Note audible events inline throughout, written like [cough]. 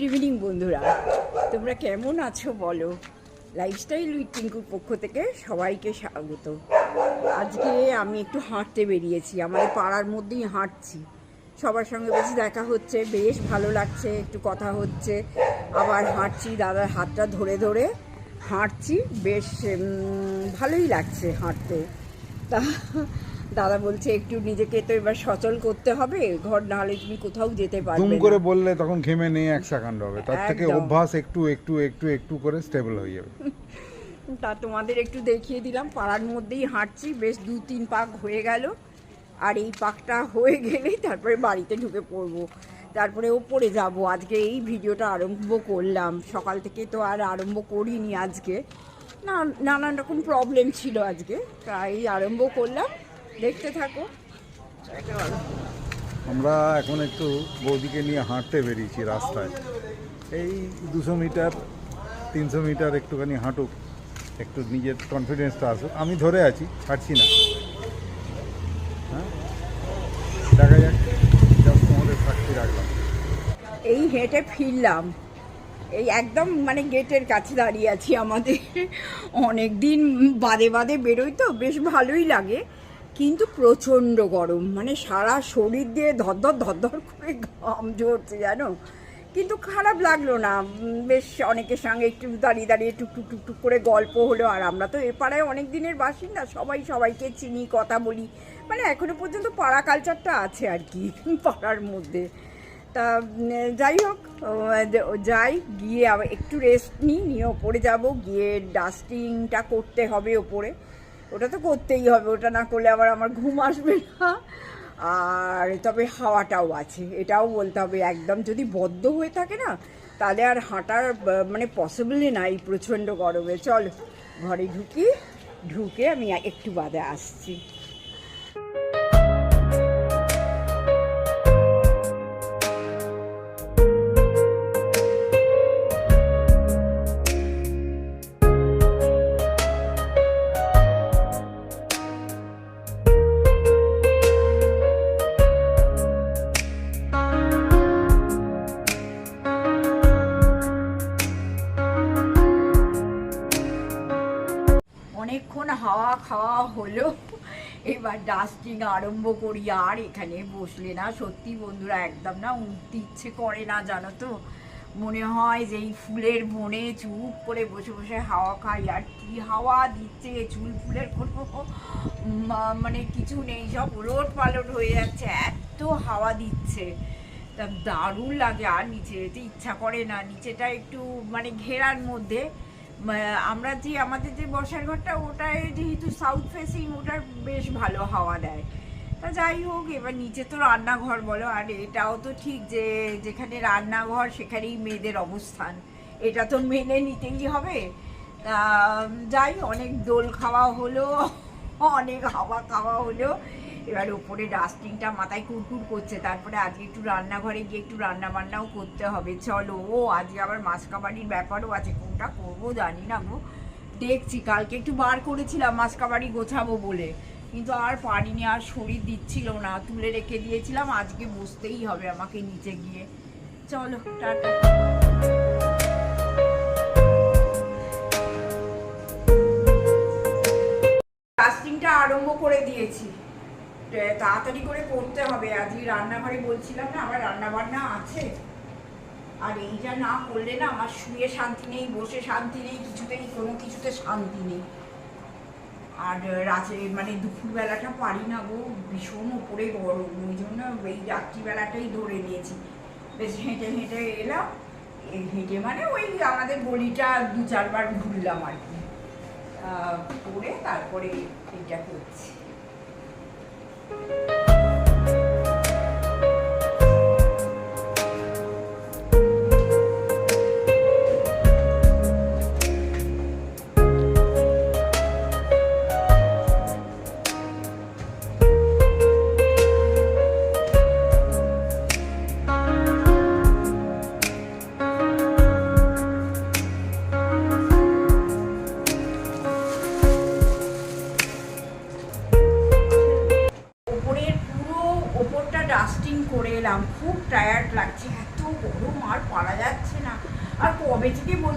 Good evening বন্ধুরা। তোমরা কেমন আছো বলো? লাইফস্টাইল উইথ টিঙ্কুর পক্ষ থেকে সবাইকে স্বাগত। আজকে আমি একটু হাঁটতে বেরিয়েছি। আমাদের পাড়ার মধ্যেই হাঁটছি। সবার সঙ্গে বেশি দেখা হচ্ছে, বেশ ভালো লাগছে, একটু কথা হচ্ছে। আবার হাঁটছি, দাদার হাতটা ধরে ধরে হাঁটছি। বেশ ভালোই লাগছে হাঁটতে। তা দাদা বলছে একটু নিজেকে তো এবার সচল করতে হবে ঘর না হলে তুমি কোথাও যেতে পারবে দুম না। করে বললে তখন ঘেমে নেই এক সেকেন্ড হবে। তার থেকে। অভ্যাস একটু একটু একটু একটু করে স্টেবল হয়ে যাবে। তা তোমাদের একটু দেখিয়ে দিলাম পাড়ার মধ্যেই হাঁটছি বেশ দু তিন পাক হয়ে গেল। আর এই পাকটা হয়ে গেলেই তারপরে বাড়িতে ঢুকে পড়ব। তারপরে ওপরে যাব। আজকে এই ভিডিওটা আরম্ভ করলাম। সকাল থেকে তো আর আরম্ভ করিনি আজকে। না নানান রকম প্রবলেম ছিল আজকে। তাই আরম্ভ করলাম। দেখতে থাকো। আমরা এখন একটু বৌদিকে নিয়ে হাঁটতে বেরিয়েছি রাস্তায়। এই দুশো মিটার তিনশো মিটার একটুখানি হাঁটুক একটু নিজের কনফিডেন্সটা আসুক। আমি ধরে আছি ছাড়ছি না। হ্যাঁ? দেখা যাক জাস্ট তোমাদের সাক্ষী রাখলাম। এই হেঁটে ফিরলাম। এই একদম মানে গেটের কাছে দাঁড়িয়ে আছি আমাদের। অনেক দিন বাদে বাদে বেরোই তো বেশ ভালোই লাগে। কিন্তু প্রচণ্ড গরম। মানে সারা শরীর দিয়ে ধরধর ধরধর করে ঘাম ঝরছে, জানো? কিন্তু খারাপ লাগল না। বেশ অনেকের সঙ্গে একটু দাঁড়িয়ে দাঁড়িয়ে টুকটুক টুকটুক করে গল্প হলো। আর আমরা তো এ পাড়ায় অনেক দিনের বাসিন্দা। সবাই সবাইকে চিনি, কথা বলি। মানে এখনও পর্যন্ত পাড়া কালচারটা আছে আর কি, [laughs] পাড়ার মধ্যে। তা যাই হোক যাই, গিয়ে আবার একটু রেস্ট নিই। নিয়ে ওপরে যাব। গিয়ে ডাস্টিংটা করতে হবে ওপরে। ওটা তো করতেই হবে, ওটা না করলে আবার আমার ঘুম আসবে না। আর তবে হাওয়াটাও আছে, এটাও বলতে হবে, একদম যদি বদ্ধ হয়ে থাকে না, তাহলে আর হাঁটার মানে পসিবলই নাই প্রচণ্ড গরমে। চল, ঘরে ঢুকি, ঢুকে আমি একটু বাদে আসছি। ডাস্টিং আরম্ভ করি। আর এখানে বসলে না, সত্যি বন্ধুরা একদম না উঠতে ইচ্ছে করে না, জানো তো? মনে হয় যে এই ফুলের বনে চুপ করে বসে বসে হাওয়া খাই। আর কি হাওয়া দিচ্ছে, চুল ফুলের কোনো মানে কিছু নেই, সব উলট পালট হয়ে যাচ্ছে, এত হাওয়া দিচ্ছে। তা দারুণ লাগে, আর নিচে যেতে ইচ্ছা করে না। নিচেটা একটু মানে ঘেরার মধ্যে আমরা যে, আমাদের যে বসার ঘরটা ওটায় যেহেতু সাউথ ফেসিং ওটার বেশ ভালো হাওয়া দেয়। তা যাই হোক, এবার নিচে তো রান্নাঘর বলো, আর এটাও তো ঠিক যে, যেখানে রান্নাঘর, সেখানেই মেয়েদের অবস্থান। এটা তো মেনে নিতেই হবে। তা, যাই, অনেক দোল খাওয়া হলো, অনেক হাওয়া খাওয়া হলো। এবার ওপরে ডাস্টিংটা মাথায় কুরকুর করছে। তারপরে আজকে একটু রান্নাঘরে গিয়ে একটু রান্না বান্নাও করতে হবে। চলো, ও আজকে আবার মাছ কাবাডির ব্যাপারও আছে। কোনটা করব জানি না গো। দেখছি, কালকে একটু বার করেছিলাম মাছ কাবাডি গোছাবো বলে। কিন্তু আর পারিনি, আর শরীর দিচ্ছিল না। তুলে রেখে দিয়েছিলাম, আজকে বসতেই হবে আমাকে নিচে গিয়ে। চলো, টাটা। আরম্ভ করে দিয়েছি। তাড়াতাড়ি করে করতে হবে। আজকে রান্নাঘরে বলছিলাম না, আমার রান্না বান্না আছে। আর এইটা না করলে না, আমার শুয়ে শান্তি নেই, বসে শান্তি নেই, কিছুতেই, কোনো কিছুতে শান্তি নেই। আর রাতে মানে দুপুরবেলাটা পারি না গো, ভীষণ ওপরে গরম। ওই জন্য এই রাত্রিবেলাটাই ধরে নিয়েছি। বেশ হেঁটে হেঁটে এলাম। হেঁটে মানে ওই আমাদের গলিটা দু চারবার ঘুরলাম আর কি। করে তারপরে এইটা করছি। Thank you.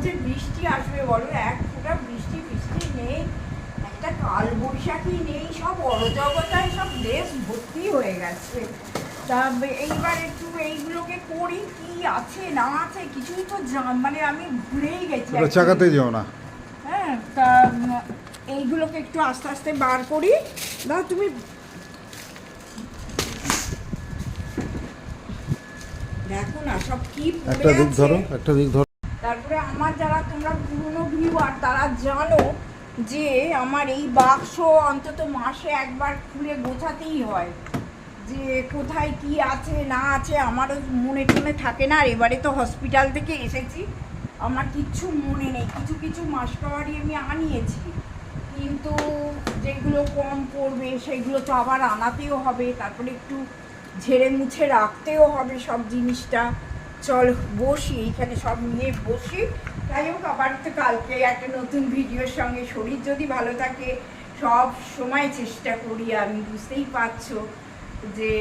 বলছে বৃষ্টি আসবে বলো এক ফোঁটা বৃষ্টি ফিষ্টি নেই একটা কাল বৈশাখী নেই সব অরজগতায় সব দেশ ভর্তি হয়ে গেছে। তা এইবার একটু এইগুলোকে করি কি আছে না আছে কিছুই তো মানে আমি ভুলেই গেছি চাকাতে যেও না। হ্যাঁ তা এইগুলোকে একটু আস্তে আস্তে বার করি। দাও তুমি। দেখো না সব কি একটা দিক ধরো একটা দিক ধরো তারপরে আমার যারা তোমরা পুরনো ভিউয়ার তারা জানো যে আমার এই বাক্স অন্তত মাসে একবার খুলে গোছাতেই হয় যে কোথায় কি আছে, না আছে আমারও মনে টনে থাকে না। আর এবারে তো হসপিটাল থেকে এসেছি। আমার কিচ্ছু মনে নেই। কিছু কিছু মাসকাওয়ারি আমি আনিয়েছি। কিন্তু যেগুলো কম পড়বে সেগুলো তো আবার আনাতেও হবে। তারপরে একটু ঝেড়ে মুছে রাখতেও হবে সব জিনিসটা। চল বসি, এইখানে সব নিয়ে বসি। তাই হোক, আবার তো কালকে একটা নতুন ভিডিওর সঙ্গে শরীর যদি ভালো থাকে, সব সময় চেষ্টা করি, আমি বুঝতেই পারছ যে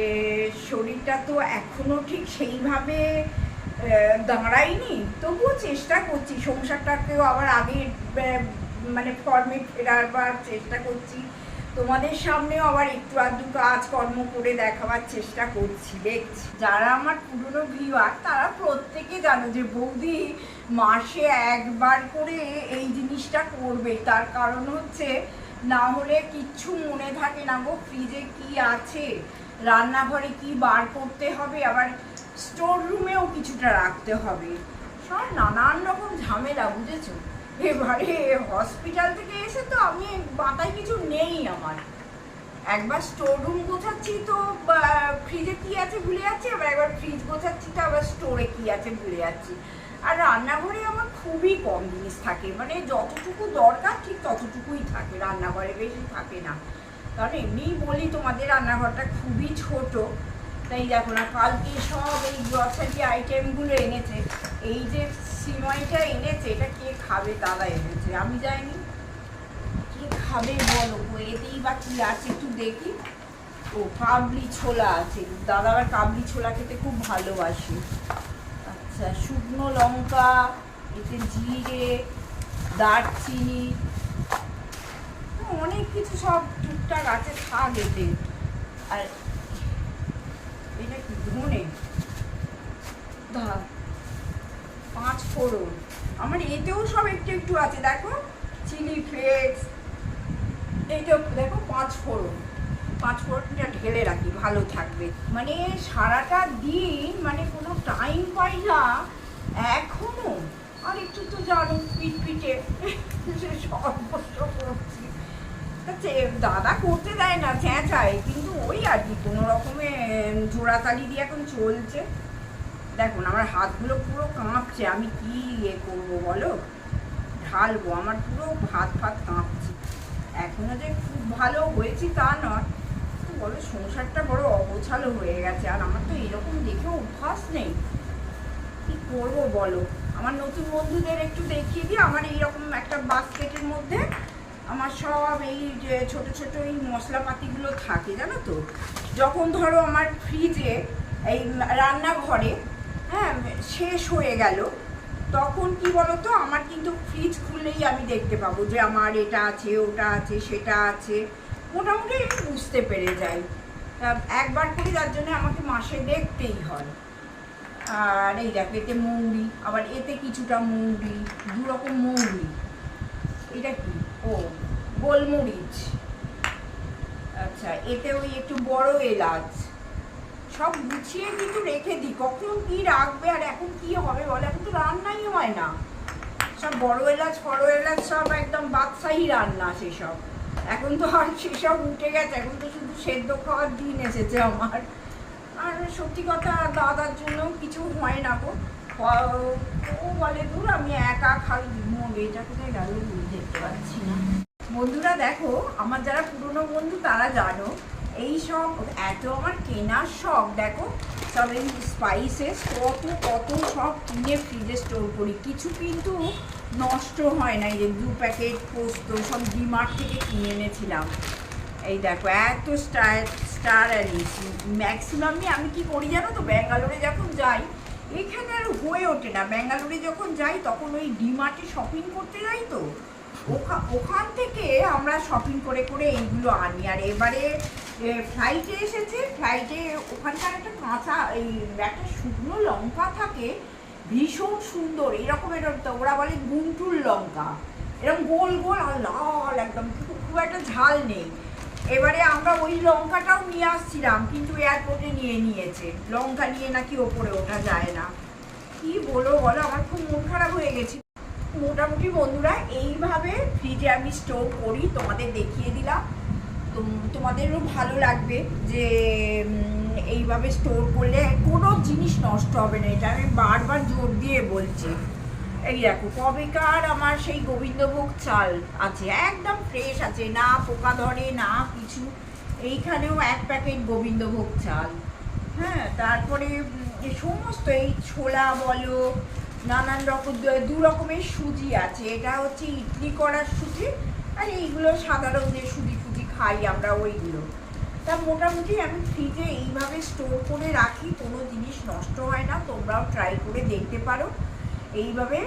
শরীরটা তো এখনও ঠিক সেইভাবে দাঁড়াইনি তবুও চেষ্টা করছি, সংসারটাকেও আবার আগে মানে ফর্মে ফেরাবার চেষ্টা করছি। তোমাদের সামনেও আবার একটু আধটু কাজ কর্ম করে দেখাবার চেষ্টা করছি, দেখছি। যারা আমার পুরনো ভিউয়ার তারা প্রত্যেকে জানো যে বৌদি মাসে একবার করে এই জিনিসটা করবে। তার কারণ হচ্ছে, না হলে কিচ্ছু মনে থাকে না গো ফ্রিজে কি আছে, রান্নাঘরে কি বার করতে হবে, আবার স্টোর রুমেও কিছুটা রাখতে হবে। সব নানান রকম ঝামেলা, বুঝেছ? এবারে হসপিটাল থেকে এসে তো আমি মাথায় কিছু নেই আমার। একবার স্টোর রুম গোছাচ্ছি তো ফ্রিজে কি আছে ভুলে যাচ্ছি, আবার একবার ফ্রিজ গোছাচ্ছি তো, আবার স্টোরে কি আছে ভুলে যাচ্ছি। আর রান্নাঘরে আমার খুবই কম জিনিস থাকে মানে যতটুকু দরকার ঠিক ততটুকুই থাকে, রান্নাঘরে বেশি থাকে না। কারণ এমনিই বলি তোমাদের রান্নাঘরটা খুবই ছোট, তাই দেখো না, কালকে সব এই গ্রসারি আইটেমগুলো এনেছে, এই যে সিমাইটা এনেছে, এটা কে খাবে দাদা এনেছে? আমি যাইনি। কে খাবে বলো? এতেই বা কি আছে একটু দেখি। ও, কাবলি ছোলা আছে। দাদা আবার কাবলি ছোলা খেতে খুব ভালোবাসে। আচ্ছা শুকনো লঙ্কা, এতে জিরে, দারচিনি, অনেক কিছু সব টুকটাক আছে, থাক এতে। আর এটা কি, ধনে? দাঁড়া পাঁচ ফোড়ন। আমার এতেও সব একটু একটু আছে, দেখো চিলি ফ্লেক্স এইটা দেখো, পাঁচ ফোড়ন। পাঁচ ফোড়নটা ঢেলে রাখি, ভালো থাকবে। মানে সারাটা দিন মানে কোনো টাইম পাই না, এখনও। আর একটু তো জানো পিট পিটে সর্বস্ব করছি। দাদা করতে দেয় না চেঁচায় কিন্তু ওই আর কি, কোনো রকমে জোড়াতালি দিয়ে এখন চলছে। দেখুন, আমার হাতগুলো পুরো কাঁপছে। আমি কি ইয়ে করব বলো? ঢালবো, আমার পুরো হাত ফাত কাঁপছে। এখনও যে খুব ভালো হয়েছি তা নয়। বলো, সংসারটা বড় অগোছালো হয়ে গেছে, আর আমার তো এরকম দেখে অভ্যাস নেই। কি করব বলো? আমার নতুন বন্ধুদের একটু দেখিয়ে দিই। আমার এইরকম একটা বাস্কেটের মধ্যে আমার সব এই যে ছোট ছোট এই মশলাপাতিগুলো থাকে, জানো তো? যখন ধরো আমার ফ্রিজে এই রান্নাঘরে হ্যাঁ শেষ হয়ে গেল। তখন কি বলতো, আমার কিন্তু ফ্রিজ খুললেই আমি দেখতে পাবো যে আমার এটা আছে, ওটা আছে, সেটা আছে। মোটামুটি আমি বুঝতে পেরে যাই। একবার করে যার জন্য আমাকে মাসে দেখতেই হয়। আর এই দেখো, এতে মৌরি, আবার এতে কিছুটা মৌরি দু রকম মৌরি। এটা কি? ও, গোলমরিচ। আচ্ছা এতে ওই একটু বড় এলাচ। সব গুছিয়ে কিন্তু রেখে দিই। কখন কি রাখবে আর এখন কি হবে বলে? এখন তো রান্নাই হয় না। সব বড় এলাচ বড় এলাচ সব একদম বাদশাহী রান্না সেসব। এখন তো আর সেসব উঠে গেছে। এখন তো শুধু সেদ্ধ খাওয়ার দিন এসেছে আমার। আর সত্যি কথা, দাদার জন্য কিছু হয় না গো। ও- বলে, দূর, আমি একা খাই মন এটা কোথায় গেল? দেখতে পাচ্ছি না। বন্ধুরা, দেখো, আমার যারা পুরনো বন্ধু, তারা জানো এই সব এত আমার কেনার শখ দেখো সব এই স্পাইসেস কত কত সব কিনে ফ্রিজে স্টোর করি। কিছু কিন্তু নষ্ট হয় না, এই যে দু প্যাকেট পোস্ত সব ডিমার্ট থেকে কিনে এনেছিলাম। এই দেখো, এত স্টার স্টার অ্যানিস ম্যাক্সিমামই আমি কি করি জানো তো? ব্যাঙ্গালোরে যখন যাই, এখানে আর হয়ে ওঠে না। ব্যাঙ্গালোরে যখন যাই, তখন ওই ডিমার্টে শপিং করতে যাই তো? ওখান থেকে আমরা শপিং করে করে এইগুলো আনি। আর এবারে ফ্লাইটে এসেছে। ফ্লাইটে ওখানকার একটা কাঁচা, এই, একটা শুকনো লঙ্কা থাকে। ভীষণ সুন্দর এরকমের তো ওরা বলে গুন্টুর লঙ্কা। এরকম গোল গোল আর লাল একদম খুব খুব একটা ঝাল নেই। এবারে আমরা ওই লঙ্কাটাও নিয়ে আসছিলাম, কিন্তু এয়ারপোর্টে নিয়ে নিয়েছে। লঙ্কা নিয়ে নাকি ওপরে ওঠা যায় না। কি বলো বলো? আমার খুব মন খারাপ হয়ে গেছে মোটামুটি বন্ধুরা, এইভাবে ফ্রিজে আমি স্টোর করি, তোমাদের দেখিয়ে দিলাম। তোম- তোমাদেরও ভালো লাগবে যে এইভাবে স্টোর করলে কোনো জিনিস নষ্ট হবে না। এটা আমি বারবার জোর দিয়ে বলছি। এই দেখো, কবেকার আমার সেই গোবিন্দভোগ চাল আছে, একদম ফ্রেশ আছে, না পোকা ধরে, না কিছু। এইখানেও এক প্যাকেট গোবিন্দভোগ চাল। হ্যাঁ তারপরে সমস্ত এই ছোলা বলো নানান রকম দু- রকমের সুজি আছে। এটা হচ্ছে ইডলি করার সুজি, আর এইগুলো সাধারণ যে সুজি ফুজি খাই আমরা ওইগুলো। তা মোটামুটি আমি ফ্রিজে এইভাবে স্টোর করে রাখি, কোনো জিনিস নষ্ট হয় না, তোমরাও ট্রাই করে দেখতে পারো। এইভাবে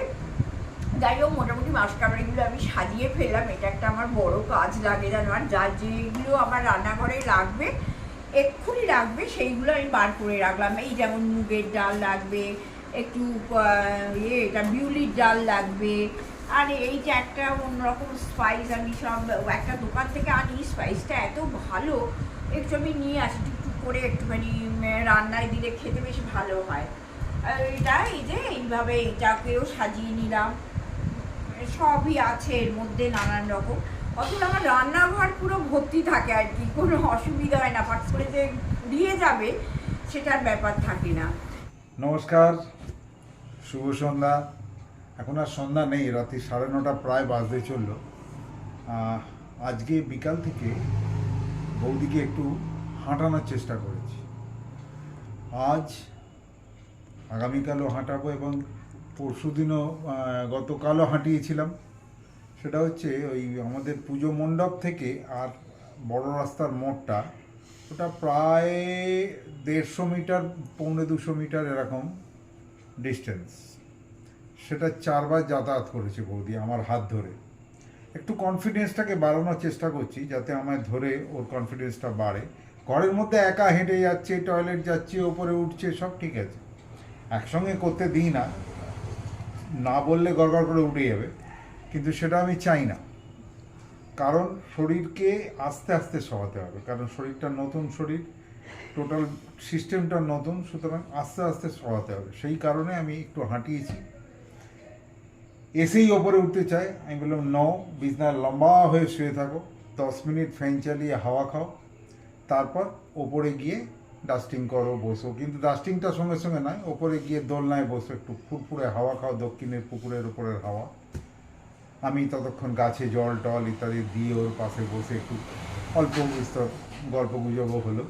যাই হোক, মোটামুটি মাসকাবারিগুলো আমি সাজিয়ে ফেললাম। এটা একটা আমার বড় কাজ লাগে জানো, আর যা যেগুলো আমার রান্নাঘরে লাগবে, এক্ষুনি লাগবে, সেইগুলো আমি বার করে রাখলাম। এই যেমন মুগের ডাল লাগবে একটু ইয়ে এটা বিউলির ডাল লাগবে। আর এইটা একটা অন্যরকম স্পাইস আমি সব, একটা দোকান থেকে আনি স্পাইসটা এত ভালো। একটু আমি নিয়ে আসি টুকটুক করে একটুখানি রান্নায় দিলে খেতে বেশ ভালো হয়। আর এটা এই যে এইভাবে এইটাকেও সাজিয়ে নিলাম। সবই আছে এর মধ্যে নানান রকম। অথচ আমার রান্নাঘর পুরো ভর্তি থাকে আর কি, কোনো অসুবিধা হয় না। পাট করে যে দিয়ে যাবে, সেটার ব্যাপার থাকে না। নমস্কার। শুভ সন্ধ্যা। এখন আর সন্ধ্যা নেই, রাত্রি সাড়ে নটা প্রায় বাজতে চলল। আজকে বিকাল থেকে বৌদিকে একটু হাঁটানোর চেষ্টা করেছি। আজ আগামীকালও হাঁটাবো এবং পরশু দিনও গতকালও হাঁটিয়েছিলাম। সেটা হচ্ছে ওই আমাদের পুজো মণ্ডপ থেকে আর বড় রাস্তার মোড়টা। ওটা প্রায় দেড়শো মিটার, পৌনে দুশো মিটার এরকম। ডিস্টেন্স সেটা চারবার যাতায়াত করেছে বৌদি, আমার হাত ধরে। একটু কনফিডেন্সটাকে বাড়ানোর চেষ্টা করছি যাতে আমায় ধরে ওর কনফিডেন্সটা বাড়ে। ঘরের মধ্যে একা হেঁটে যাচ্ছে টয়লেট যাচ্ছে, ওপরে উঠছে, সব ঠিক আছে। একসঙ্গে করতে দিই না। না বললে গড়গড় করে উঠে যাবে। কিন্তু সেটা আমি চাই না। কারণ শরীরকে আস্তে আস্তে সহাতে হবে। কারণ শরীরটা নতুন শরীর। টোটাল সিস্টেমটা নতুন, সুতরাং আস্তে আস্তে সরাতে হবে। সেই কারণে আমি একটু হাঁটিয়েছি। এসেই ওপরে উঠতে চাই। আমি বললাম ন বিছনায় লম্বা হয়ে শুয়ে থাকো। দশ মিনিট ফ্যান চালিয়ে হাওয়া খাও। তারপর ওপরে গিয়ে ডাস্টিং করো, বসো। কিন্তু ডাস্টিংটা সঙ্গে সঙ্গে নয়, ওপরে গিয়ে দোলনায় বসো, একটু ফুরফুরে হাওয়া খাও, দক্ষিণের পুকুরের উপরের হাওয়া। আমি ততক্ষণ গাছে জল, টল ইত্যাদি দিয়ে ওর পাশে বসে একটু অল্প বিস্তর গল্প গুজবও হলো।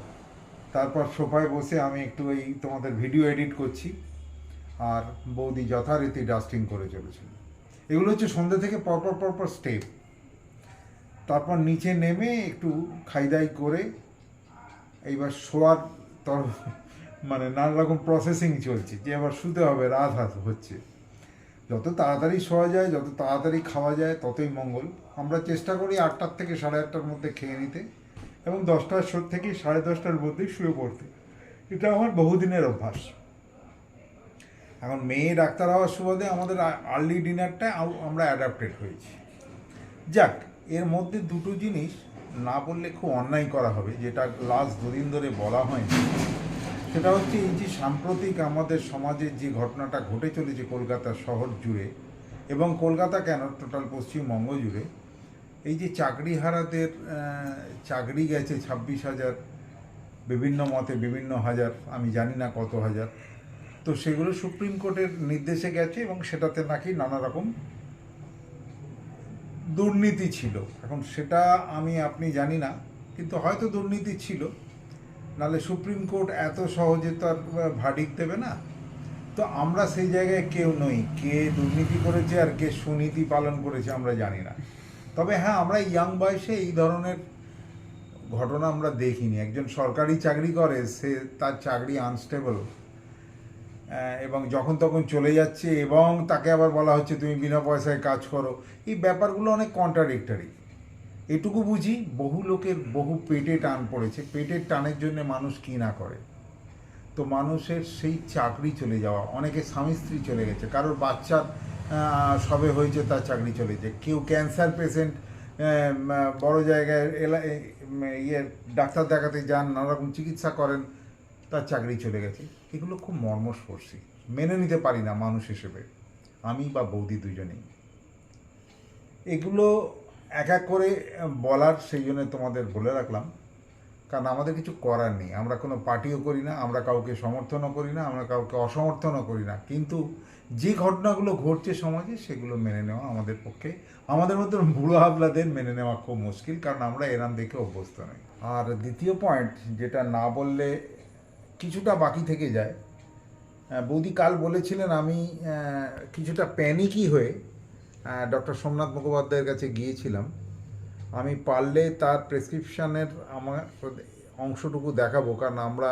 তারপর সোফায় বসে আমি একটু এই তোমাদের ভিডিও এডিট করছি। আর বৌদি যথারীতি ডাস্টিং করে চলেছিল। এগুলো হচ্ছে সন্ধ্যে থেকে পরপর পরপর স্টেপ তারপর নিচে নেমে একটু খাইদাই করে এইবার শোয়ার তর মানে নানা রকম প্রসেসিং চলছে, যে এবার শুতে হবে, রাত হাত হচ্ছে। যত তাড়াতাড়ি শোয়া যায়, যত তাড়াতাড়ি খাওয়া যায়, ততই মঙ্গল। আমরা চেষ্টা করি আটটার থেকে সাড়ে আটটার মধ্যে খেয়ে নিতে। এবং দশটার থেকে সাড়ে দশটার মধ্যেই শুয়ে পড়তে। এটা আমার বহুদিনের অভ্যাস। এখন মেয়ে ডাক্তার হওয়ার সুবাদে আমাদের আর্লি ডিনারটা আমরা অ্যাডাপ্টেড হয়েছি। যাক, এর মধ্যে দুটো জিনিস না বললে খুব অন্যায় করা হবে, যেটা লাস্ট দুদিন ধরে বলা হয়নি। সেটা হচ্ছে এই যে সাম্প্রতিক আমাদের সমাজের যে ঘটনাটা ঘটে চলেছে কলকাতা শহর জুড়ে, এবং কলকাতা কেন? টোটাল পশ্চিমবঙ্গ জুড়ে। এই যে চাকরিহারাদের আহ, চাকরি গেছে ছাব্বিশ হাজার বিভিন্ন মতে বিভিন্ন হাজার আমি জানি না কত হাজার তো সেগুলো সুপ্রিম কোর্টের নির্দেশে গেছে এবং সেটাতে নাকি নানা রকম দুর্নীতি ছিল। এখন সেটা আমি আপনি জানি না কিন্তু হয়তো দুর্নীতি ছিল। নালে সুপ্রিম কোর্ট এত সহজে তো আর ভার্ডিক দেবে না। তো আমরা সেই জায়গায় কেউ নই। কে দুর্নীতি করেছে আর কে সুনীতি পালন করেছে আমরা জানি না। তবে হ্যাঁ আমরা ইয়াং বয়সে এই ধরনের ঘটনা আমরা দেখিনি। একজন সরকারি চাকরি করে, সে তার চাকরি আনস্টেবল এবং যখন তখন চলে যাচ্ছে এবং তাকে আবার বলা হচ্ছে, তুমি বিনা পয়সায় কাজ করো। এই ব্যাপারগুলো অনেক কন্ট্রাডিক্টারি এটুকু বুঝি, বহু লোকের বহু পেটে টান পড়েছে। পেটের টানের জন্য মানুষ কি না করে? তো মানুষের সেই চাকরি চলে যাওয়া, অনেকে স্বামী স্ত্রী চলে গেছে। কারোর বাচ্চার সবে হয়েছে, তার চাকরি চলে যায় কেউ ক্যান্সার পেশেন্ট বড় জায়গায় এলা ইয়ে ডাক্তার দেখাতে যান, নানারকম চিকিৎসা করেন, তার চাকরি চলে গেছে। এগুলো খুব মর্মস্পর্শী। মেনে নিতে পারি না মানুষ হিসেবে। আমি বা বৌদি দুজনেই। এগুলো এক এক করে বলার, সেই জন্য তোমাদের বলে রাখলাম। কারণ আমাদের কিছু করার নেই। আমরা কোনো পার্টিও করি না, আমরা কাউকে সমর্থনও করি না, আমরা কাউকে অসমর্থনও করি না। কিন্তু যে ঘটনাগুলো ঘটছে সমাজে, সেগুলো মেনে নেওয়া আমাদের পক্ষে, আমাদের মতন বুড়ো হাবলাদের মেনে নেওয়া খুব মুশকিল, কারণ আমরা এরাম দেখে অভ্যস্ত নই। আর দ্বিতীয় পয়েন্ট যেটা না বললে কিছুটা বাকি থেকে যায়। বৌদি কাল বলেছিলেন আমি কিছুটা প্যানিকই হয়ে ডক্টর সোমনাথ মুখোপাধ্যায়ের কাছে গিয়েছিলাম। আমি পারলে তার প্রেসক্রিপশানের আমার অংশটুকু দেখাবো, কারণ আমরা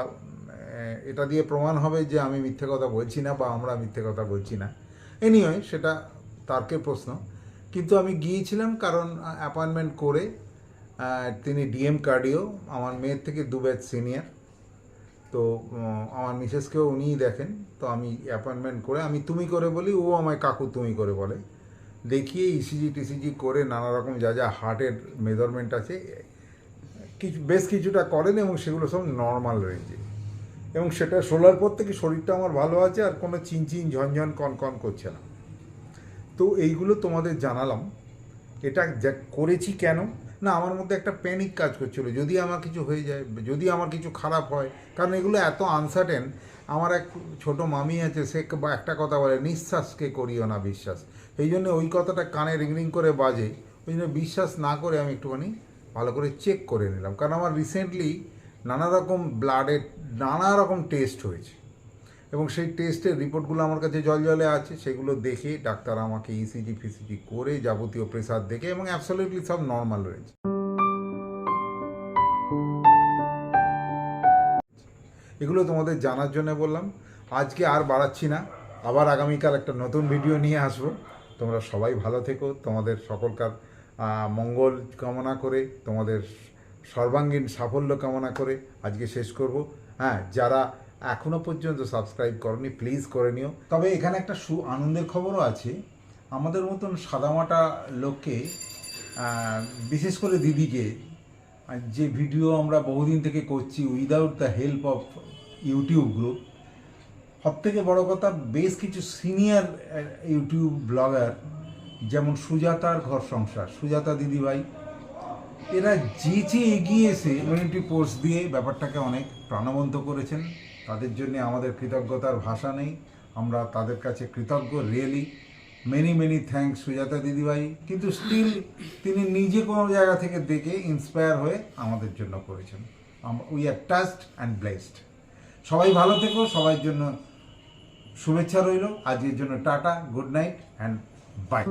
এটা দিয়ে প্রমাণ হবে যে আমি মিথ্যে কথা বলছি না বা আমরা মিথ্যে কথা বলছি না। এনিওয়ে সেটা তার্কের প্রশ্ন। কিন্তু আমি গিয়েছিলাম কারণ অ্যাপয়েন্টমেন্ট করে তিনি ডিএম কার্ডিও আমার মেয়ের থেকে দু ব্যাচ সিনিয়র তো আমার মিসেসকেও উনিই দেখেন। তো আমি অ্যাপয়েন্টমেন্ট করে, আমি তুমি করে বলি, ও আমায় কাকু তুমি করে বলে। দেখিয়ে ইসিজি টিসিজি করে নানা রকম যা যা হার্টের মেজারমেন্ট আছে, কিছু, বেশ কিছুটা করেন এবং সেগুলো সব নর্মাল রয়েছে। এবং সেটা শোলার পর থেকে শরীরটা আমার ভালো আছে, আর কোনো চিনচিন ঝনঝন কনকন করছে না। তো এইগুলো তোমাদের জানালাম। এটা যা করেছি কেন? না, আমার মধ্যে একটা প্যানিক কাজ করছিল। যদি আমার কিছু হয়ে যায়, যদি আমার কিছু খারাপ হয়, কারণ এগুলো এত আনসার্টেন আমার এক ছোট মামি আছে, সে একটা কথা বলে, নিঃশ্বাসকে করিও না বিশ্বাস। এই জন্য ওই কথাটা কানে রিং রিং করে বাজে। ওই জন্য বিশ্বাস না করে আমি একটুখানি ভালো করে চেক করে নিলাম। কারণ আমার রিসেন্টলি নানা রকম ব্লাডের নানা রকম টেস্ট হয়েছে। এবং সেই টেস্টের রিপোর্টগুলো আমার কাছে জল জলে আছে, সেগুলো দেখে ডাক্তার আমাকে E ইসিজি ফিসিজি করে যাবতীয় প্রেসার দেখে এবং অ্যাবসলিউটলি সব নর্মাল রয়েছে। এগুলো তোমাদের জানার জন্য বললাম। আজকে আর বাড়াচ্ছি না, আবার আগামীকাল একটা নতুন ভিডিও নিয়ে আসব। তোমরা সবাই ভালো থেকো, তোমাদের সকলকার মঙ্গল কামনা করে, তোমাদের সর্বাঙ্গীন সাফল্য কামনা করে আজকে শেষ করব। হ্যাঁ যারা এখনও পর্যন্ত সাবস্ক্রাইব করনি প্লিজ করে নিও। তবে এখানে একটা সু আনন্দের খবরও আছে। আমাদের মতন সাদামাটা লোককে বিশেষ করে দিদিকে যে ভিডিও আমরা বহুদিন থেকে করছি without the help of YouTube group সব থেকে বড় কথা বেশ কিছু সিনিয়র ইউটিউব ব্লগার যেমন সুজাতার ঘর সংসার, সুজাতা দিদিভাই, এরা যে যে এগিয়ে এসে ইমিউনিটি পোস্ট দিয়ে ব্যাপারটাকে অনেক প্রাণবন্ত করেছেন। তাদের জন্য আমাদের কৃতজ্ঞতার ভাষা নেই। আমরা তাদের কাছে কৃতজ্ঞ really many many thanks Sujata দিদিভাই। কিন্তু স্টিল তিনি নিজে কোনো জায়গা থেকে দেখে ইন্সপায়ার হয়ে আমাদের জন্য করেছেন। We are trust and blessed সবাই ভালো থেকো, সবার জন্য শুভেচ্ছা রইল। আজকের জন্য tata good night and bye